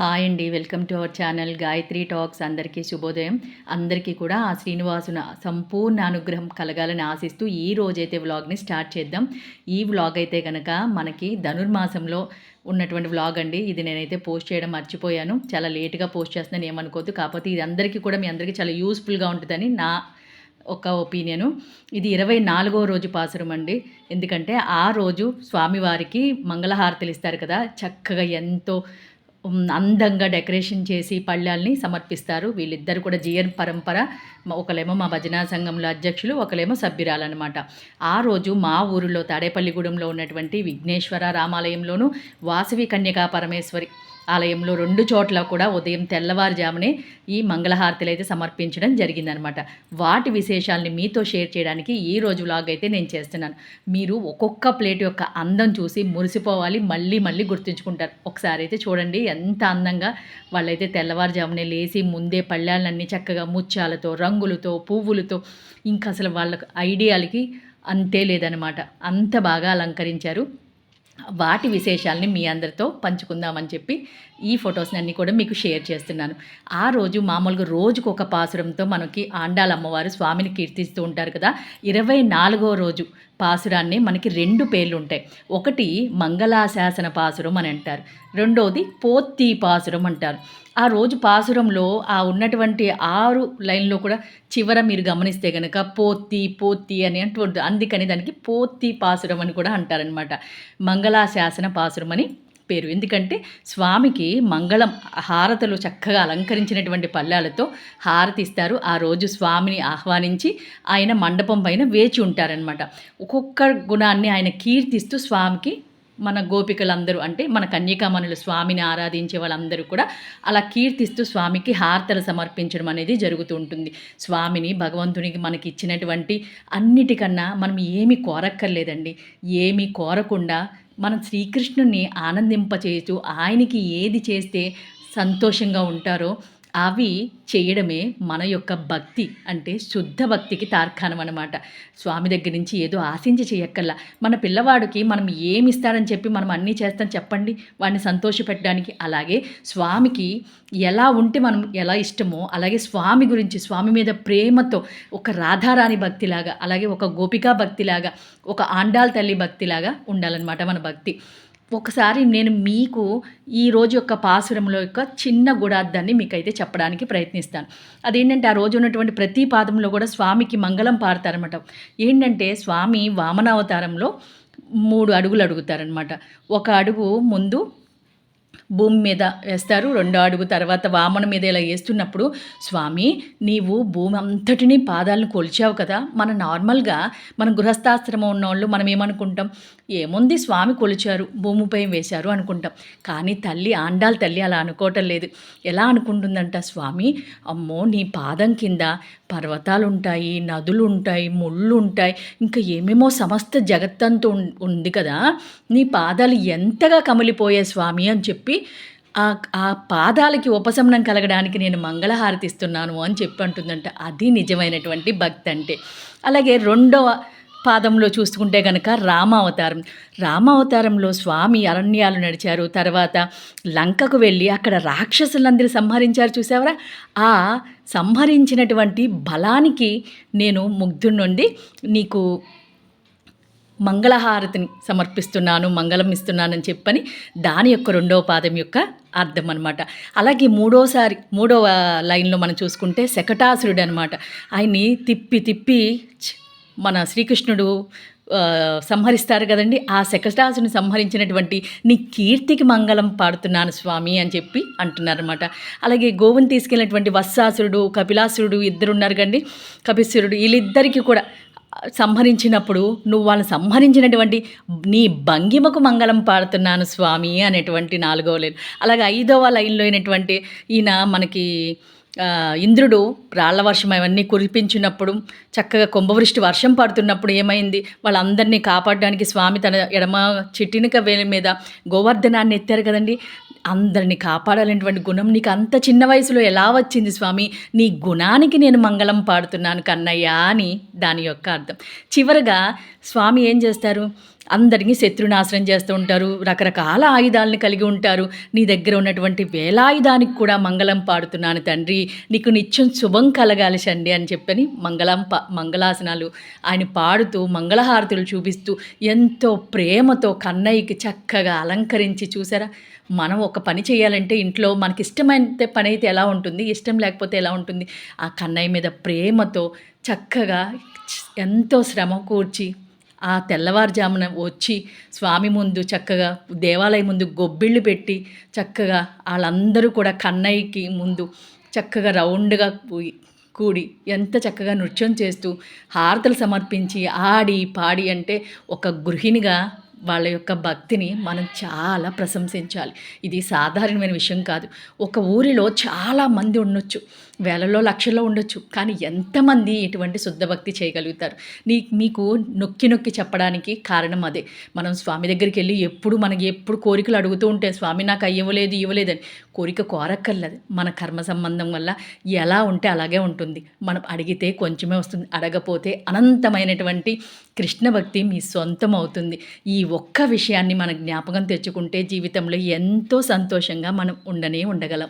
Hi అండి welcome to our channel Gayatri talks అందరికీ శుభోదయం. అందరికీ కూడా ఆ శ్రీనివాసున సంపూర్ణ అనుగ్రహం కలగాలని ఆశిస్తూ ఈ రోజైతే వ్లాగ్ని స్టార్ట్ చేద్దాం. ఈ వ్లాగ్ అయితే కనుక మనకి ధనుర్మాసంలో ఉన్నటువంటి వ్లాగ్ అండి. ఇది నేనైతే పోస్ట్ చేయడం మర్చిపోయాను. చాలా లేట్గా పోస్ట్ చేస్తున్నాను ఏమనుకోవద్దు. కాకపోతే ఇది అందరికీ కూడా మీ అందరికీ చాలా యూస్ఫుల్గా ఉంటుందని నా ఒక ఒపీనియను. ఇది ఇరవై నాలుగో రోజు పాసురం అండి. ఎందుకంటే ఆ రోజు స్వామివారికి మంగళహారతులు ఇస్తారు కదా. చక్కగా ఎంతో అందంగా డెకరేషన్ చేసి పళ్ళాల్ని సమర్పిస్తారు. వీళ్ళిద్దరు కూడా జిఎన్ పరంపర. ఒకలేమో మా భజనా సంఘంలో అధ్యక్షులు ఒకలేమో సభ్యురాలన్నమాట. ఆ రోజు మా ఊరిలో తాడేపల్లిగూడెంలో ఉన్నటువంటి విఘ్నేశ్వర రామాలయంలోను వాసవి కన్యకా పరమేశ్వరి ఆలయంలో రెండు చోట్ల కూడా ఉదయం తెల్లవారుజామునే ఈ మంగళహారతులు అయితే సమర్పించడం జరిగిందనమాట. వాటి విశేషాలని మీతో షేర్ చేయడానికి ఈ రోజు వ్లాగ్ అయితే నేను చేస్తున్నాను. మీరు ఒక్కొక్క ప్లేట్ యొక్క అందం చూసి మురిసిపోవాలి మళ్ళీ మళ్ళీ గుర్తుంచుకుంటారు. ఒకసారి అయితే చూడండి ఎంత అందంగా వాళ్ళైతే తెల్లవారుజామునే లేచి ముందే పళ్ళాలన్నీ చక్కగా ముత్యాలతో రంగులతో పువ్వులతో ఇంకా అసలు వాళ్ళకి ఐడియాలకి అంతే లేదనమాట. అంత బాగా అలంకరించారు. వాటి విశేషాలని మీ అందరితో పంచుకుందామని చెప్పి ఈ ఫొటోస్ని అన్నీ కూడా మీకు షేర్ చేస్తున్నాను. ఆ రోజు మామూలుగా రోజుకు ఒక పాసురంతో మనకి ఆండాల అమ్మవారు స్వామిని కీర్తిస్తూ ఉంటారు కదా. ఇరవై నాలుగో రోజు పాసురాన్ని మనకి రెండు పేర్లు ఉంటాయి ఒకటి మంగళాశాసన పాసురం అని అంటారు. రెండోది పోత్తి పాసురం అంటారు. ఆ రోజు పాసురంలో ఆ ఉన్నటువంటి ఆరు లైన్లో కూడా చివర మీరు గమనిస్తే కనుక పోత్తి పోత్తి అని అంటూ అందుకని దానికి పోత్తి పాసురం అని కూడా అంటారనమాట మంగళాశాసన పాసురం అని పేరు. ఎందుకంటే స్వామికి మంగళం హారతలు చక్కగా అలంకరించినటువంటి పళ్ళాలతో హారతి ఇస్తారు ఆ రోజు స్వామిని ఆహ్వానించి ఆయన మండపం పైన వేచి ఉంటారనమాట ఒక్కొక్క గుణాన్ని ఆయన కీర్తిస్తూ స్వామికి మన గోపికలందరూ అంటే మన కన్యకామణులు స్వామిని ఆరాధించే వాళ్ళందరూ కూడా అలా కీర్తిస్తూ స్వామికి హారతలు సమర్పించడం అనేది జరుగుతూ ఉంటుంది. స్వామిని భగవంతునికి మనకి ఇచ్చినటువంటి అన్నిటికన్నా మనం ఏమి కోరక్కర్లేదండి. ఏమి కోరకుండా మనం శ్రీకృష్ణుని ఆనందింపచేయచ్చు ఆయనకి ఏది చేస్తే సంతోషంగా ఉంటారో అవి చేయడమే మన యొక్క భక్తి అంటే శుద్ధ భక్తికి తార్కాణం అనమాట స్వామి దగ్గర నుంచి ఏదో ఆశించి చేయక్కల్లా మన పిల్లవాడికి మనం ఏమి ఇస్తాడని చెప్పి మనం అన్నీ చేస్తాం చెప్పండి. వాడిని సంతోషపెట్టడానికి అలాగే స్వామికి ఎలా ఉంటే మనం ఎలా ఇష్టమో అలాగే స్వామి గురించి స్వామి మీద ప్రేమతో ఒక రాధారాణి భక్తిలాగా అలాగే ఒక గోపికా భక్తిలాగా ఒక ఆండాల్ తల్లి భక్తిలాగా ఉండాలన్నమాట మన భక్తి. ఒకసారి నేను మీకు ఈ రోజు యొక్క పాసురంలో యొక్క చిన్న గుడార్థాన్ని మీకైతే చెప్పడానికి ప్రయత్నిస్తాను. అదేంటంటే ఆ రోజు ఉన్నటువంటి ప్రతి పాదంలో కూడా స్వామికి మంగళం పాడతారనమాట ఏంటంటే స్వామి వామనావతారంలో మూడు అడుగులు అడుగుతారనమాట ఒక అడుగు ముందు భూమి మీద వేస్తారు. రెండో అడుగు తర్వాత వామన మీద ఇలా వేస్తున్నప్పుడు స్వామి నీవు భూమి అంతటిని పాదాలను కొలిచావు కదా. మన నార్మల్గా మన గృహస్థాశ్రమం ఉన్నవాళ్ళు మనం ఏమనుకుంటాం? ఏముంది స్వామి కొలిచారు భూమిపై వేశారు అనుకుంటాం. కానీ తల్లి ఆండాల తల్లి అలా అనుకోవటం లేదు. ఎలా అనుకుంటుందంట స్వామి? అమ్మో నీ పాదం కింద పర్వతాలు ఉంటాయి నదులు ఉంటాయి ముళ్ళు ఉంటాయి ఇంకా ఏమేమో సమస్త జగత్తంతో ఉం- ఉంది కదా. నీ పాదాలు ఎంతగా కమిలిపోయే స్వామి అని చెప్పి ఆ ఆ పాదాలకి ఉపశమనం కలగడానికి నేను మంగళహారతి ఇస్తున్నాను అని చెప్పి అంటుందంట. అది నిజమైనటువంటి భక్తి అంటే. అలాగే రెండవ పాదంలో చూసుకుంటే కనుక రామావతారం. రామావతారంలో స్వామి అరణ్యాలు నడిచారు. తర్వాత లంకకు వెళ్ళి అక్కడ రాక్షసులందరూ సంహరించారు చూసావరా? ఆ సంహరించినటువంటి బలానికి నేను ముగ్ధుడి నుండి నీకు మంగళహారతిని సమర్పిస్తున్నాను మంగళం ఇస్తున్నానని చెప్పని దాని యొక్క రెండవ పాదం యొక్క అర్థం అనమాట అలాగే మూడోసారి మూడవ లైన్లో మనం చూసుకుంటే శకటాసురుడు అనమాట ఆయన్ని తిప్పి తిప్పి మన శ్రీకృష్ణుడు సంహరిస్తారు కదండి. ఆ శకటాసుని సంహరించినటువంటి నీ కీర్తికి మంగళం పాడుతున్నాను స్వామి అని చెప్పి అంటున్నారనమాట అలాగే గోవుని తీసుకెళ్ళినటువంటి వత్సాసురుడు కపిలాసురుడు ఇద్దరు ఉన్నారు కండి కపిసురుడు వీళ్ళిద్దరికీ కూడా సంహరించినప్పుడు నువ్వు వాళ్ళని సంహరించినటువంటి నీ భంగిమకు మంగళం పాడుతున్నాను స్వామి అనేటువంటి నాలుగవ లైన్. అలాగే ఐదవ లైన్లో అయినటువంటి ఈయన మనకి ఇంద్రుడు రాళ్ళ వర్షం అవన్నీ కురిపించినప్పుడు చక్కగా కుంభవృష్టి వర్షం పడుతున్నప్పుడు ఏమైంది? వాళ్ళందరినీ కాపాడడానికి స్వామి తన ఎడమ చెట్టినక వేలి మీద గోవర్ధనాన్ని ఎత్తారు కదండి. అందరిని కాపాడాలనేటువంటి గుణం నీకు అంత చిన్న వయసులో ఎలా వచ్చింది స్వామి? నీ గుణానికి నేను మంగళం పాడుతున్నాను కన్నయ్య అని దాని యొక్క అర్థం. చివరగా స్వామి ఏం చేస్తారు? అందరినీ శత్రునాశనం చేస్తూ ఉంటారు రకరకాల ఆయుధాలను కలిగి ఉంటారు. నీ దగ్గర ఉన్నటువంటి వేలాయుధానికి కూడా మంగళం పాడుతున్నాను తండ్రి. నీకు నిత్యం శుభం కలగాలి చండి అని చెప్పని మంగళం ప మంగళాసనాలు ఆయన పాడుతూ మంగళహారతులు చూపిస్తూ ఎంతో ప్రేమతో కన్నయ్యకి చక్కగా అలంకరించి చూసారా? మనం ఒక పని చేయాలంటే ఇంట్లో మనకి ఇష్టమైతే పని అయితే ఎలా ఉంటుంది ఇష్టం లేకపోతే ఎలా ఉంటుంది ఆ కన్నయ్య మీద ప్రేమతో చక్కగా ఎంతో శ్రమ కూర్చి ఆ తెల్లవారుజామున వచ్చి స్వామి ముందు చక్కగా దేవాలయం ముందు గొబ్బిళ్ళు పెట్టి చక్కగా వాళ్ళందరూ కూడా కన్నయ్యకి ముందు చక్కగా రౌండ్గా కూడి ఎంత చక్కగా నృత్యం చేస్తూ హారతలు సమర్పించి ఆడి పాడి అంటే ఒక గృహిణిగా వాళ్ళ యొక్క భక్తిని మనం చాలా ప్రశంసించాలి. ఇది సాధారణమైన విషయం కాదు. ఒక ఊరిలో చాలా మంది ఉండొచ్చు. వేలలో లక్షల్లో ఉండొచ్చు. కానీ ఎంతమంది ఇటువంటి శుద్ధ భక్తి చేయగలుగుతారు? నీ మీకు నొక్కి నొక్కి చెప్పడానికి కారణం అదే. మనం స్వామి దగ్గరికి వెళ్ళి ఎప్పుడు మనకి ఎప్పుడు కోరికలు అడుగుతూ ఉంటే స్వామి నాకు అయ్యవలేదు ఇవ్వలేదని కోరిక కోరక్కర్లేదు. మన కర్మ సంబంధం వల్ల ఎలా ఉంటే అలాగే ఉంటుంది. మనం అడిగితే కొంచెమే వస్తుంది. అడగపోతే అనంతమైనటువంటి కృష్ణ భక్తి మీ సొంతం అవుతుంది. ఈ ఒక్క విషయాన్ని మన జ్ఞాపకం తెచ్చుకుంటే జీవితంలో ఎంతో సంతోషంగా మనం ఉండనే ఉండగలం.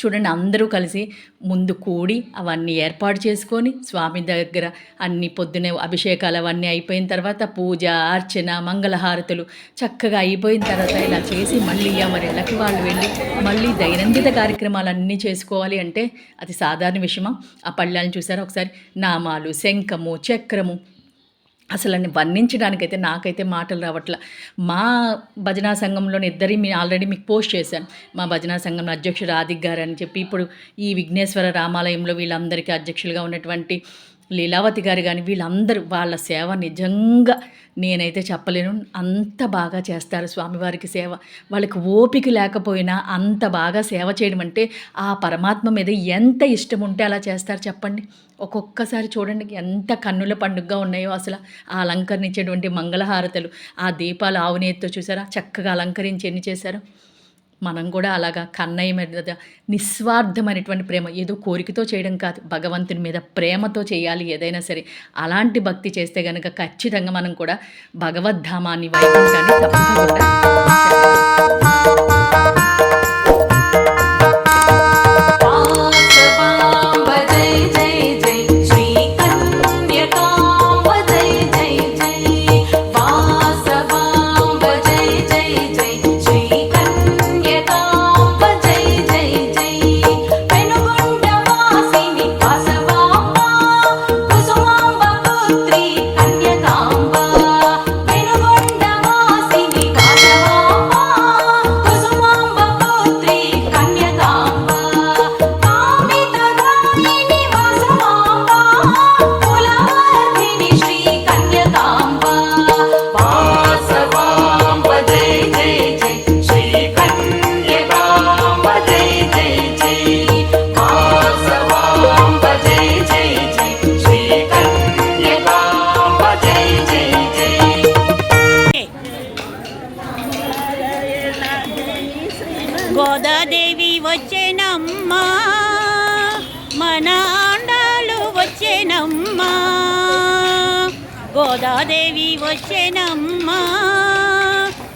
చూడండి అందరూ కలిసి ముందు కూడి అవన్నీ ఏర్పాటు చేసుకొని స్వామి దగ్గర అన్ని పొద్దునే అభిషేకాలు అవన్నీ అయిపోయిన తర్వాత పూజ అర్చన మంగళహారతులు చక్కగా అయిపోయిన తర్వాత ఇలా చేసి మళ్ళీ ఎవరి ఇళ్ళకి వాళ్ళు వెళ్ళి మళ్ళీ దైనందిన కార్యక్రమాలన్నీ చేసుకోవాలి అంటే అది సాధారణ విషయమా? ఆ పళ్ళాలను చూసారా? ఒకసారి నామాలు శంఖము చక్రము అసలు అని వర్ణించడానికైతే నాకైతే మాటలు రావట్ల. మా భజనా సంఘంలోని ఇద్దరి మీ ఆల్రెడీ మీకు పోస్ట్ చేశాను. మా భజనా సంఘంలో అధ్యక్షుడు ఆదిక్ గారు అని చెప్పి ఇప్పుడు ఈ విఘ్నేశ్వర రామాలయంలో వీళ్ళందరికీ అధ్యక్షులుగా ఉన్నటువంటి లీలావతి గారు కానీ వీళ్ళందరూ వాళ్ళ సేవ నిజంగా నేనైతే చెప్పలేను. అంత బాగా చేస్తారు స్వామివారికి సేవ. వాళ్ళకి ఓపిక లేకపోయినా అంత బాగా సేవ చేయడం అంటే ఆ పరమాత్మ మీద ఎంత ఇష్టం ఉంటే అలా చేస్తారు చెప్పండి. ఒక్కొక్కసారి చూడండి ఎంత కన్నుల పండుగగా ఉన్నాయో అసలు. ఆ అలంకరించేటువంటి మంగళహారతలు ఆ దీపాలు ఆవునేతితో చూసారా? చక్కగా అలంకరించి ఎన్ని చేశారు? మనం కూడా అలాగా కన్నయ్య మీద నిస్వార్థమైనటువంటి ప్రేమ ఏదో కోరికతో చేయడం కాదు భగవంతుని మీద ప్రేమతో చేయాలి ఏదైనా సరే. అలాంటి భక్తి చేస్తే కనుక ఖచ్చితంగా మనం కూడా భగవద్ధామాన్ని వైకుంఠాన్ని తప్పకుండా గోదాదేవి వచ్చేనమ్మా.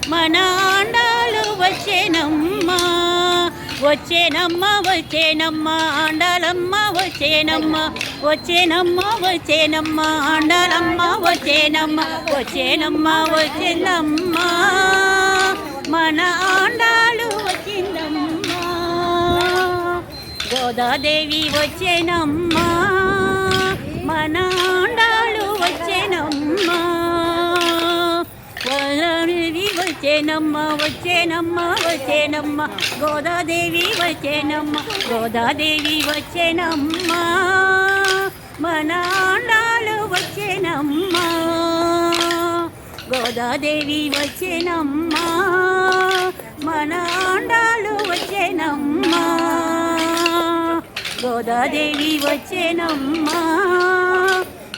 మన ఆండాలు వచ్చేనమ్మా. వచ్చేనమ్మ వచ్చేనమ్మ ఆండాలమ్మ వచ్చేనమ్మ. వచ్చేనమ్మ వచ్చేనమ్మ ఆండాలమ్మ వచ్చేనమ్మ. వచ్చేనమ్మ వచ్చేనమ్మ మన ఆండాలు వచ్చిందమ్మా. గోదాదేవి వచ్చేనమ్మ. మన వచ్చేనమ్మ వచ్చేనమ్మ వచ్చేనమ్మ. గోదాదేవి వచ్చేనమ్మ గోదాదేవి వచ్చేనమ్మ. మన వచ్చేనమ్మ. గోదాదేవి వచ్చేనమ్మ. మనాండాలు వచ్చేనమ్మ. గోదాదేవి వచ్చేనమ్మ.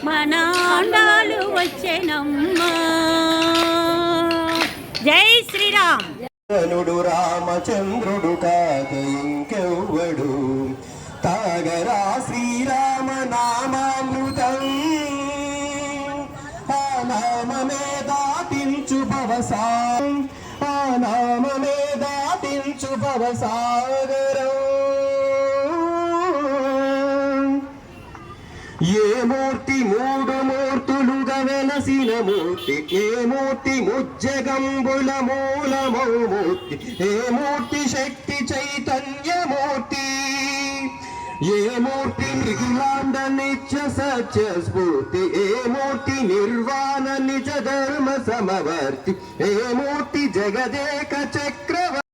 మనాండాలు వచ్చేనమ్మా. జై శ్రీరామ్. జనుడు రామచంద్రుడు కాక ఇంకెవ్వడు తాగరా శ్రీరామ నామామృతం. ఆ నామమే దాటించు భవసాం ఆ నామమే దాటించు భవసాగరం. ఏ మూర్తి మూడు మూర్తులుగా వెలసిన మూర్తి ఏ మూర్తి ముజ్జగంబుల మూలమౌ మూర్తి ఏ మూర్తి శక్తి చైతన్యమూర్తి ఏ మూర్తి నిఖిలాండ నిత్య సత్య స్ఫూర్తి ఏ మూర్తి నిర్వాణ నిజ ధర్మ సమవర్తి ఏ మూర్తి జగదేక చక్రవర్తి?